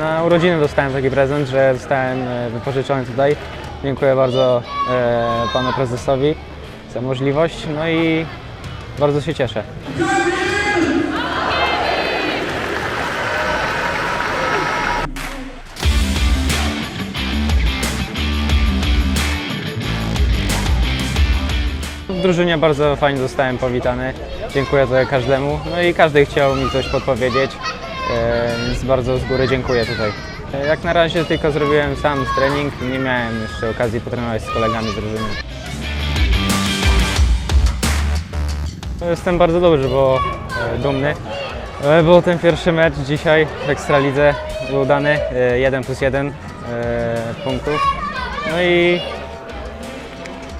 Na urodziny dostałem taki prezent, że zostałem e, wypożyczony tutaj. Dziękuję bardzo e, panu prezesowi za możliwość, no i bardzo się cieszę. W drużynie bardzo fajnie zostałem powitany. Dziękuję tutaj każdemu. No i każdy chciał mi coś podpowiedzieć, więc bardzo z góry dziękuję tutaj. E, Jak na razie tylko zrobiłem sam trening, nie miałem jeszcze okazji potrenować z kolegami z drużyny. No, Jestem bardzo dobrze, bo e, dumny. E, Był ten pierwszy mecz dzisiaj w Ekstralidze, był udany, e, 1 plus 1 e, punktów. No i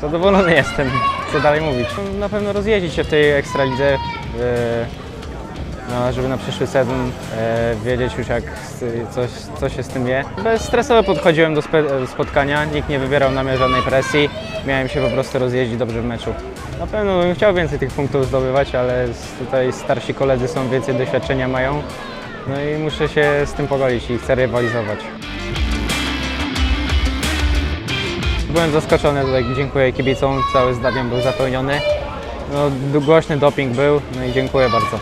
Zadowolony jestem, co dalej mówić. Na pewno rozjeździć się w tej ekstralidze, e, no, żeby na przyszły sezon e, wiedzieć już jak coś, co się z tym je. Bezstresowo podchodziłem do spe- spotkania, nikt nie wywierał na mnie żadnej presji, miałem się po prostu rozjeździć dobrze w meczu. Na pewno bym chciał więcej tych punktów zdobywać, ale tutaj starsi koledzy są, więcej doświadczenia mają. No i muszę się z tym pogodzić i chcę rywalizować. Byłem zaskoczony, tutaj dziękuję kibicom, cały stadion był zapełniony. No, głośny doping był, no i dziękuję bardzo.